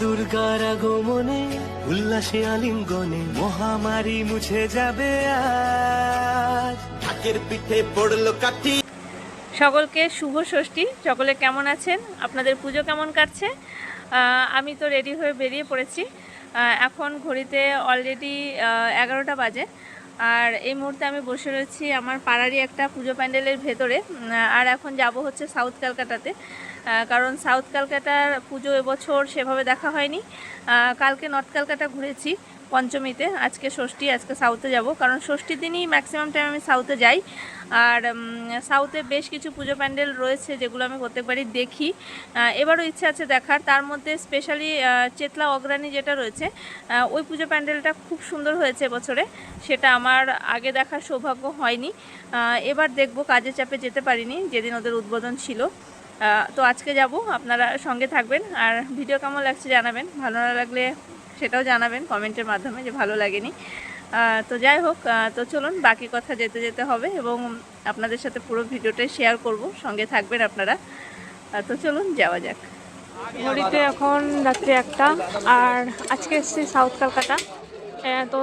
দুর্গার আগমনে উল্লাসে আলিঙ্গনে মহামারী মুছে যাবে আজ। ঢাকের পিঠে পড়ল কাঠি। সকলকে শুভ ষষ্ঠী। সকলে কেমন আছেন? আপনাদের পুজো কেমন কাটছে? আমি তো রেডি হয়ে বেরিয়ে পড়েছি। এখন ঘড়িতে অলরেডি এগারোটা বাজে। আর এই মুহূর্তে আমি বসে রয়েছি আমার পাড়ারই একটা পুজো প্যান্ডেলের ভেতরে। আর এখন যাব হচ্ছে সাউথ ক্যালকাটাতে। কারণ সাউথ ক্যালকাটার পুজো এবছর সেভাবে দেখা হয়নি। কালকে নর্থ ক্যালকাটা ঘুরেছি পঞ্চমীতে। আজকে ষষ্ঠী, আজকে সাউথে যাব। কারণ ষষ্ঠীর দিনই ম্যাক্সিমাম টাইম আমি সাউথে যাই। আর সাউথে বেশ কিছু পুজো প্যান্ডেল রয়েছে যেগুলো আমি প্রত্যেকবারই দেখি। এবারও ইচ্ছে আছে দেখার। তার মধ্যে স্পেশালি চেতলা অগ্রাণী যেটা রয়েছে ওই পুজো প্যান্ডেলটা খুব সুন্দর হয়েছে বছরে সেটা আমার আগে দেখার সৌভাগ্য হয়নি। এবার দেখব কাজের চাপে যেতে পারিনি। যেদিন ওদের উদ্বোধন ছিল। তো আজকে যাব, আপনারা সঙ্গে থাকবেন আর ভিডিও কেমন লাগছে জানাবেন, ভালো না লাগলে সেটাও জানাবেন কমেন্টের মাধ্যমে যে ভালো লাগেনি। তো যাই হোক তো চলুন বাকি কথা যেতে যেতে হবে এবং আপনাদের সাথে পুরো ভিডিওটাই শেয়ার করব, সঙ্গে থাকবেন আপনারা। তো চলুন যাওয়া যাক। ঘড়িতে এখন রাত্রি একটা, আর আজকে এসেছি সাউথ কলকাতা। তো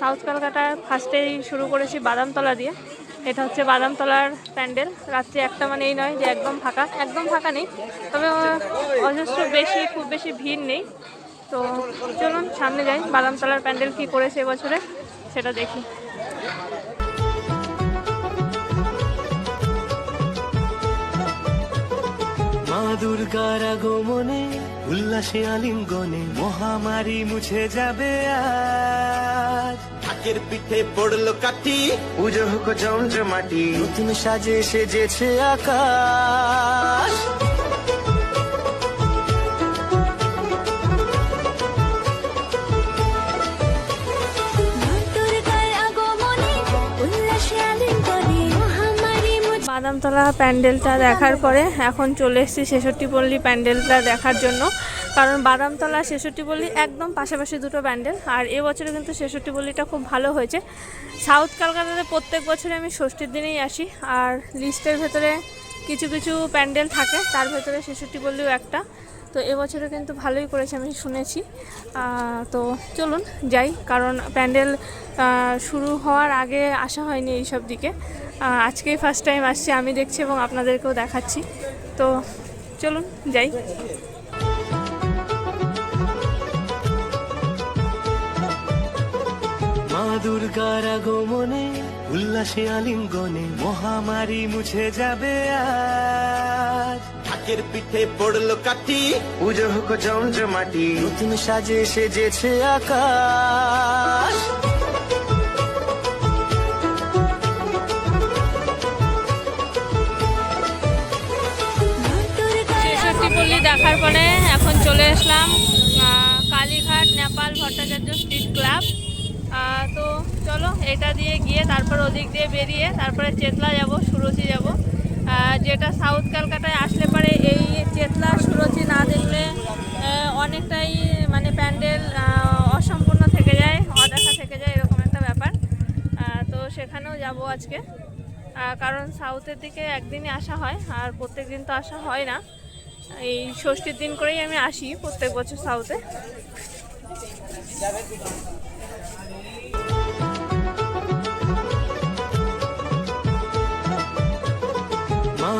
সাউথ কলকাতায় ফার্স্টেই শুরু করেছি বাদামতলা দিয়ে। এটা হচ্ছে বাদামতলার প্যান্ডেল। রাত্রি একটা মানে এই নয় যে একদম ফাঁকা। একদম ফাঁকা নেই, তবে অজস্র বেশি, খুব বেশি ভিড় নেই। তো চলুন, সামনে যাই। বাদামতলার প্যান্ডেল কী করেছে এবছরে, সেটা দেখি। মা দুর্গার আগমনে, উল্লাসে আলিঙ্গনে মহামারী মুছে যাবে আজ। ঢাকের পিঠে পড়ল কাঠি। পুজো হোক জমজমাটি নতুন সাজে সেজেছে আকাশ। বাদামতলা প্যান্ডেলটা দেখার পরে এখন চলে এসেছি ছেষট্টি পল্লী প্যান্ডেলটা দেখার জন্য। কারণ বাদামতলা ছেষট্টি পল্লী একদম পাশাপাশি দুটো প্যান্ডেল আর এবছরে কিন্তু ছেষট্টি পল্লীটা খুব ভালো হয়েছে। সাউথ কলকাতাতে প্রত্যেক বছরে আমি ষষ্ঠীর দিনেই আসি, আর লিস্টের ভেতরে কিছু কিছু প্যান্ডেল থাকে, তার ভেতরে ছেষট্টি পল্লীও একটা। তো এবছরে কিন্তু ভালোই করেছে আমি শুনেছি। তো চলুন যাই, কারণ প্যান্ডেল শুরু হওয়ার আগে আসা হয়নি এইসব দিকে। আজকেই ফার্স্ট টাইম আসছি, আমি দেখছি এবং আপনাদেরকেও দেখাচ্ছি। তো চলুন যাই। দুর্গার আগমনে উল্লাসে আলিঙ্গনে মহামারী মুছে যাবে আজ। ঢাকের পিঠে পড়ল কাঠি। পুজো হোক জমজমাটি নতুন সাজে সেজেছে আকাশ। দেখার পরে এখন চলে আসলাম আহ, কালীঘাট নেপাল ভট্টাচার্য স্ট্রিট ক্লাব। তো চলো, এটা দিয়ে গিয়ে তারপর ওদিক দিয়ে বেরিয়ে তারপরে চেতলা যাব, সুরচি যাব। যেটা সাউথ ক্যালকাটায় আসলে পরে, এই চেতলা, সুরচি না দেখলে অনেকটাই মানে প্যান্ডেল অসম্পূর্ণ থেকে যায় অদেখা থেকে যায়, এরকম একটা ব্যাপার। তো সেখানেও যাব আজকে। কারণ সাউথের দিকে একদিনই আসা হয়, আর প্রত্যেক দিন তো আসা হয় না। এই ষষ্ঠীর দিন করেই আমি আসি প্রত্যেক বছর সাউথে।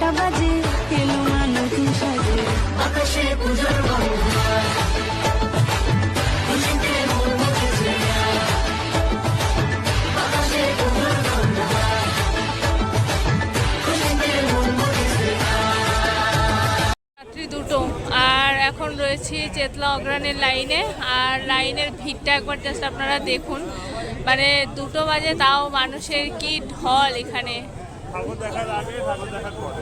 ঘণ্টা বাজে এলো নতুন সাজে? আকাশে পুজোর দুটো, আর এখন রয়েছি চেতলা অগ্রানের লাইনে, আর লাইনের ভিড়টা একবার জাস্ট আপনারা দেখুন। মানে দুটো বাজে, তাও মানুষের কি ঢল এখানে। ঠাকুর দেখার আগে ঠাকুর দেখার পরে।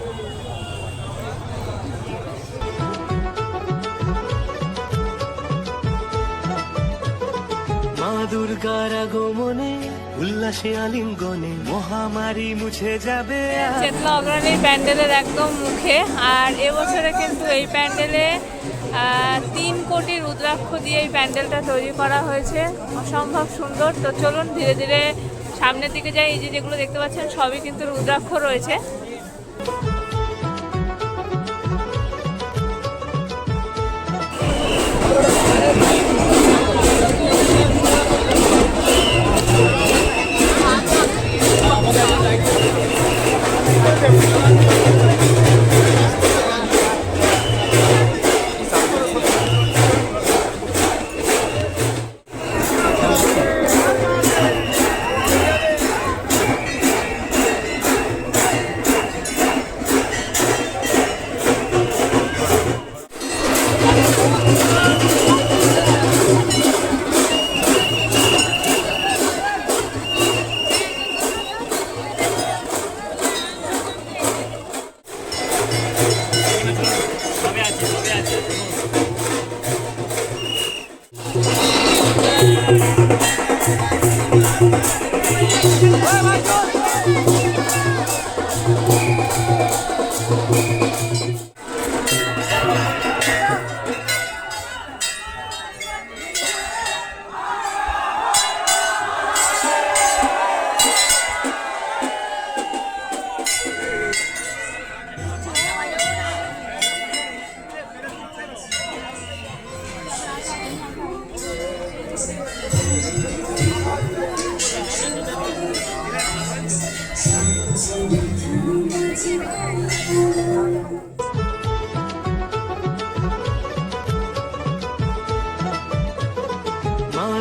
মা দুর্গার আগমনে উল্লাসে আলিঙ্গনে মহামারী মুছে যাবে আজ। চেতলা অগ্রণীর প্যান্ডেলের একদম মুখে। আর এবছরে কিন্তু এই প্যান্ডেলে আহ, তিন কোটি রুদ্রাক্ষ দিয়ে এই প্যান্ডেলটা তৈরি করা হয়েছে। অসম্ভব সুন্দর। তো চলুন ধীরে ধীরে সামনের দিকে যাই এই যে যেগুলো দেখতে পাচ্ছেন সবই কিন্তু রুদ্রাক্ষ রয়েছে।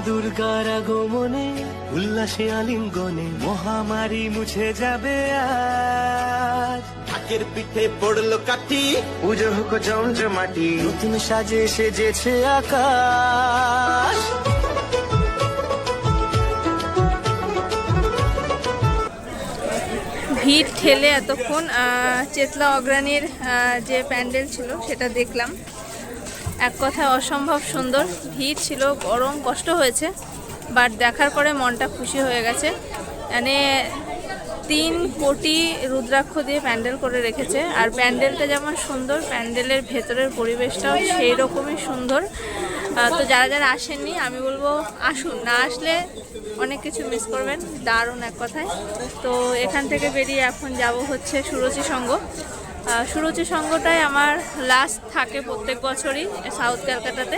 দুর্গার আগমনে উল্লাসে আলিঙ্গনে মহামারী মুছে যাবে আজ। ঢাকের পিঠে পড়ল কাঠি। পুজো হোক জমজমাটি নতুন সাজে সেজেছে আকাশ। ভিড় ঠেলে এতক্ষণ আহ, চেতলা অগ্রাণীর যে প্যান্ডেল ছিল সেটা দেখলাম। এক কথায় অসম্ভব সুন্দর। ভিড় ছিল, গরম, কষ্ট হয়েছে বাট দেখার পরে মনটা খুশি হয়ে গেছে। মানে তিন কোটি রুদ্রাক্ষ দিয়ে প্যান্ডেল করে রেখেছে, আর প্যান্ডেলটা যেমন সুন্দর, প্যান্ডেলের ভেতরের পরিবেশটাও সেই রকমই সুন্দর তো যারা যারা আসেননি, আমি বলব আসুন, না আসলে অনেক কিছু মিস করবেন, দারুণ এক কথায়। তো এখান থেকে বেরিয়ে এখন যাব হচ্ছে সুরুচি সঙ্গ সুরুচি সঙ্গটাই আমার লাস্ট থাকে প্রত্যেক বছরই সাউথ ক্যালকাটাতে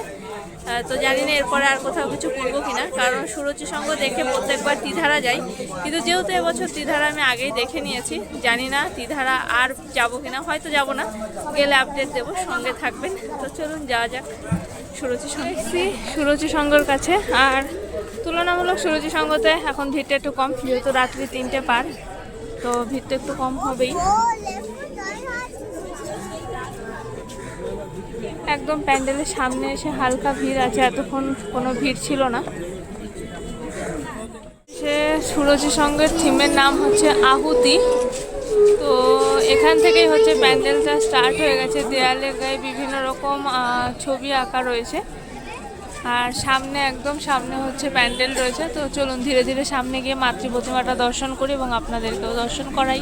তো জানি না এরপরে আর কোথাও কিছু করব কিনা, কারণ সুরুচি সঙ্গ দেখে প্রত্যেকবার তিধারা যাই। কিন্তু যেহেতু এবছর তিধারা আমি আগেই দেখে নিয়েছি, জানি না তিধারা আর যাব কিনা, হয়তো যাব না, গেলে আপডেট দেবো, সঙ্গে থাকবেন। তো চলুন, যাওয়া যাক সুরুচি সঙ্গ। সুরুচি সঙ্গর কাছে, আর তুলনামূলক সুরুচি সঙ্গতে এখন ভিড়টা একটু কম, যেহেতু রাত্রি তিনটে পার, তো ভিড়টা একটু কম হবেই। একদম প্যান্ডেলের সামনে এসে হালকা ভিড় আছে, এতক্ষণ কোনো ভিড় ছিল না। সে সুরজি সঙ্গের থিমের নাম হচ্ছে আহুতি। তো এখান থেকেই হচ্ছে প্যান্ডেলটা স্টার্ট হয়ে গেছে। দেয়ালে গায়ে বিভিন্ন রকম ছবি আঁকা রয়েছে। আর সামনে, একদম সামনে হচ্ছে প্যান্ডেল রয়েছে। তো চলুন ধীরে ধীরে সামনে গিয়ে মাতৃ প্রতিমাটা দর্শন করি এবং আপনাদেরকেও দর্শন করাই।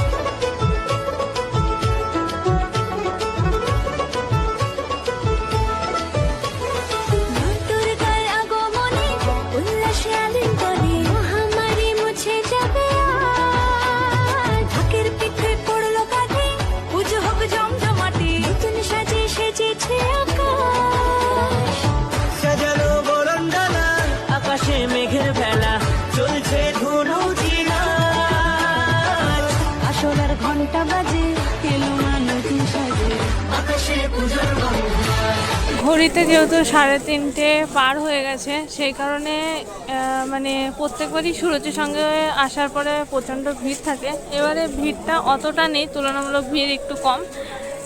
ঘড়িতে যেহেতু সাড়ে তিনটে পার হয়ে গেছে, সেই কারণে মানে প্রত্যেকবারই সুরজের সঙ্গে আসার পরে প্রচণ্ড ভিড় থাকে। এবারে ভিড়টা অতটা নেই, তুলনামূলক ভিড় একটু কম,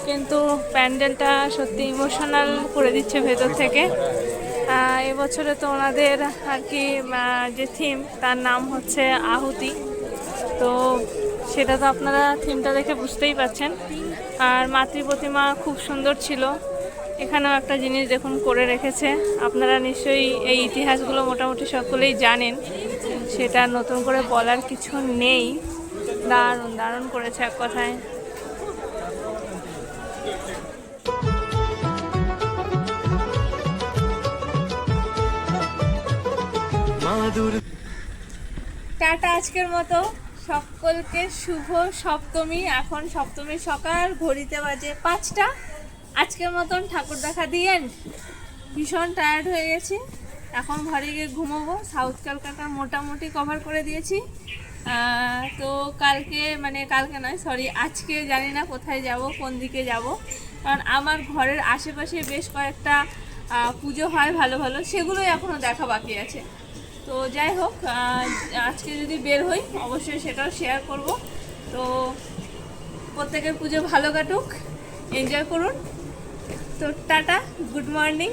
কিন্তু প্যান্ডেলটা সত্যি ইমোশনাল করে দিচ্ছে ভেতর থেকে। এবছরে তো ওনাদের আর কি যে থিম তার নাম হচ্ছে আহুতি। তো সেটা তো আপনারা থিমটা দেখে বুঝতেই পাচ্ছেন আর মাতৃ প্রতিমা খুব সুন্দর ছিল। এখানেও একটা জিনিস দেখুন করে রেখেছে। আপনারা নিশ্চয়ই এই ইতিহাসগুলো মোটামুটি সকলেই জানেন। সেটা নতুন করে বলার কিছু নেই। দারুণ দারুণ করেছে এক কথায়। টাটা আজকের মতো। সকলকে শুভ সপ্তমী। এখন সপ্তমী সকাল ঘড়িতে বাজে পাঁচটা। আজকের মতন ঠাকুর দেখা দিয়েন ভীষণ টায়ার্ড হয়ে গেছি। এখন ঘরে গিয়ে ঘুমোবো। সাউথ ক্যালকাটা মোটামুটি কভার করে দিয়েছি। তো কালকে মানে কালকে নয় সরি আজকে জানি না কোথায় যাব, কোন দিকে যাব। কারণ আমার ঘরের আশেপাশে বেশ কয়েকটা পুজো হয় ভালো ভালো, সেগুলোই এখনও দেখা বাকি আছে। তো যাই হোক আজকে যদি বের হই, অবশ্যই সেটাও শেয়ার করব। তো প্রত্যেকের পুজো ভালো কাটুক। এনজয় করুন। তো টাটা গুড মর্নিং।